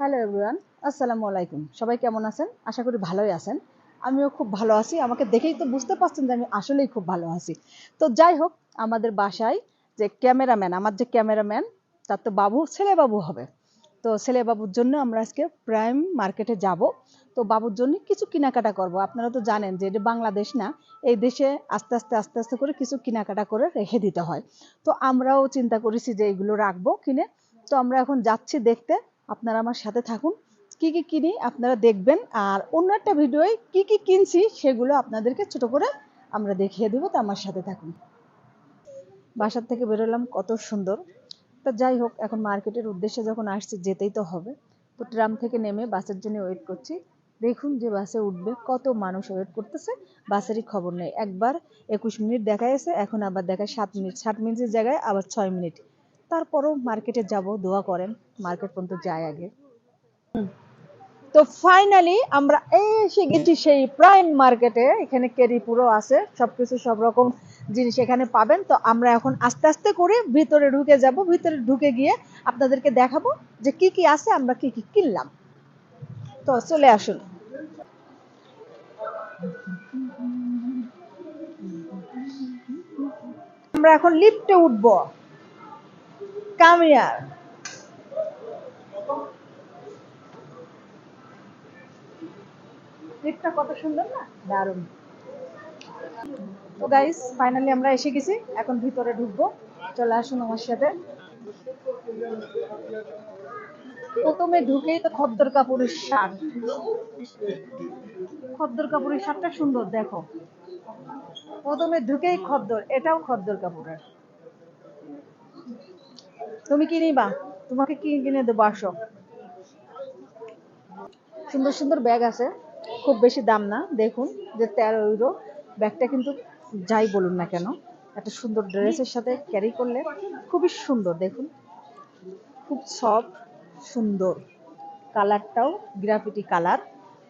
Hello everyone আসসালামু আলাইকুম সবাই কেমন আছেন? আশা করি ভালোই আছেন। আমিও খুব ভালো আছি। আমাকে দেখেই তো বুঝতে পারছেন যে আমি আসলেই খুব ভালো আছি। তো যাই হোক, আমাদের বাসায় যে ক্যামেরাম্যান, আমার যে ক্যামেরাম্যান, তার তো বাবু ছেলে বাবু হবে। তো ছেলে বাবুর জন্য আমরা আজকে প্রাইম মার্কেটে যাব। তো বাবুর জন্য কিছু কেনাকাটা করব। আপনারা তো জানেন যে এটা বাংলাদেশ না, এই দেশে আস্তে আস্তে আস্তে আস্তে করে কিছু কেনাকাটা করে রেখে দিতে হয়। তো আমরাও চিন্তা করেছি যে এগুলো রাখব কিনে। তো আমরা এখন যাচ্ছি দেখতে। আপনারা আমার সাথে থাকুন। কি কি কিনি আপনারা দেখবেন। আর অন্য একটা ভিডিওয় কি কি কিনছি সেগুলো আপনাদেরকে ছোট করে আমরা দেখিয়ে দেবো, তো আমার সাথে থাকুন। বাসার থেকে বেরোলাম, কত সুন্দর। তা যাই হোক, এখন মার্কেটের উদ্দেশ্যে যখন আসছি, যেতেই তো হবে। তো ট্রাম থেকে নেমে বাসের জন্য ওয়েট করছি। দেখুন যে বাসে উঠবে, কত মানুষ ওয়েট করতেছে। বাসেরই খবর নেই। একবার একুশ মিনিট দেখাইছে, এখন আবার দেখায় সাত মিনিট। ষাট মিনিটের জায়গায় আবার ছয় মিনিট। তারপরও মার্কেটে যাব, দোয়া করেন, মার্কেট পর্যন্ত যাই আগে। তো ফাইনালি আমরা এসে গেছি সেই প্রাইম মার্কেটে এখানে কেরিপুরও আছে, সবকিছু সব রকম জিনিস এখানে পাবেন। তো আমরা এখন আস্তে আস্তে করে ভিতরে ঢুকে যাব, ভিতরে ঢুকে গিয়ে আপনাদেরকে দেখাবো যে কি কি আছে, আমরা কি কি কিনলাম। তো চলে আসুন। আমরা এখন লিফটে উঠবো। গাইস ফাইনালি আমরা এসে গেছি। এখন ভিতরে ঢুকবো। চলে আসুন আমার সাথে। প্রথমে ঢুকেই তো খদ্দর কাপড়ের শার্ট। খদ্দর কাপড়ের শার্টটা সুন্দর, দেখো। প্রথমে ঢুকেই খদ্দর, এটাও খদ্দর কাপড়ের তুমি কি নিবা? তোমাকে কি কিনে দেবো? আসো। সুন্দর সুন্দর ব্যাগ আছে। খুব বেশি দাম না। দেখুন, যে তেরো ইউরো ব্যাগটা কিন্তু যাই বলুন না কেন, একটা সুন্দর ড্রেসের সাথে ক্যারি করলে খুবই সুন্দর। দেখুন, খুব সফট সুন্দর। কালারটাও গ্রাফিটি কালার।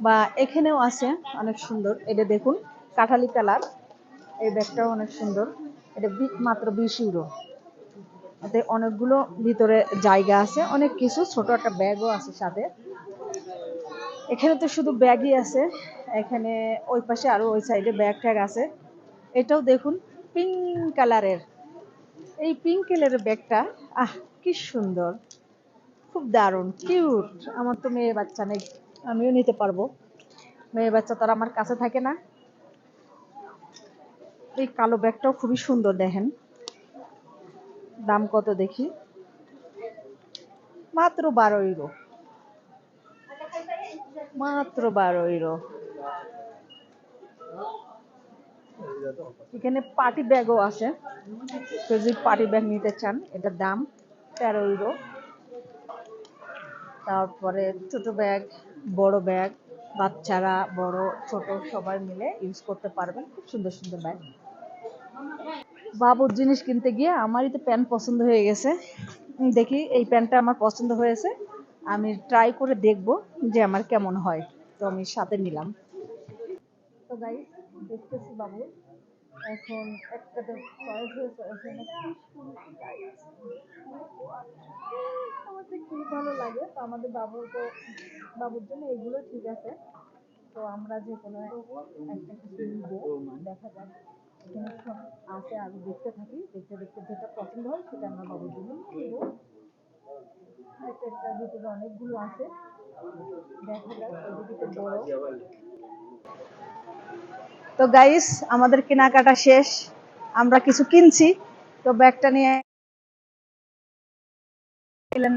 বা এখানেও আছে অনেক সুন্দর। এটা দেখুন, কাঠালি কালার। এই ব্যাগটাও অনেক সুন্দর। এটা মাত্র বিশ ইউরো অনেকগুলো ভিতরে জায়গা আছে, অনেক কিছু, ছোট একটা ব্যাগও আছে সাথে। এখানে তো শুধু ব্যাগই আছে, এখানে ওই পাশে আরও ওই সাইডে ব্যাগ ট্যাগ আছে। এটাও দেখুন, পিঙ্ক কালারের। এই পিঙ্ক কালারের ব্যাগটা, আহ, কি সুন্দর। খুব দারুণ, কিউট। আমার তো মেয়ে বাচ্চা নেই, আমিও নিতে পারব। মেয়ে বাচ্চা তো আর আমার কাছে থাকে না। এই কালো ব্যাগটাও খুবই সুন্দর দেখেন। দাম কত দেখি? মাত্র বারো ইউরো মাত্র বারো ইউরো এখানে পার্টি ব্যাগও আছে। যদি পার্টি ব্যাগ নিতে চান, এটার দাম তেরো ইউরো তারপরে ছোট ব্যাগ বড় ব্যাগ বাচ্চারা, বড়, ছোট, সবাই মিলে ইউজ করতে পারবেন। খুব সুন্দর সুন্দর ব্যাগ বাবুর জিনিস কিনতে গিয়ে আমারই তো প্যান্ট পছন্দ হয়ে গেছে। দেখি এই প্যান্টটা আমার পছন্দ হয়েছে। আমি ট্রাই করে দেখব যে আমার কেমন হয়। তো আমি সাথে নিলাম। তো গাইস দেখতেছি বাবু। এখন একটা তো হয়েছে এখানে কি সুন্দর আমার তো খুব ভালো লাগে? তো আমাদের বাবু তো, বাবুর জন্য এগুলো ঠিক আছে। তো আমরা যে কোনো একটা কিছু নিবো। দেখা যাক। আছে আগে দেখতে থাকি, দেখতে দেখতে যেটা পছন্দ হয় সেটা আমরা বাবুর জন্য নিবো একটা একটার ভিতরে অনেকগুলো আছে, দেখা যাক, এদিকে তো বড়। তো গাইস আমাদের কেনাকাটা শেষ, আমরা কিছু কিনছি, তো ব্যাগটা নিয়ে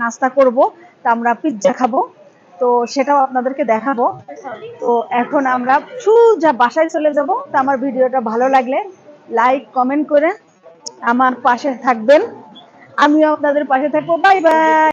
নাস্তা করব, তা আমরা পিৎজা খাব। তো সেটাও আপনাদেরকে দেখাবো। তো এখন আমরা সোজা বাসায় চলে যাব, তো আমার ভিডিওটা ভালো লাগলে লাইক কমেন্ট করে আমার পাশে থাকবেন। আমিও আপনাদের পাশে থাকব। Bye bye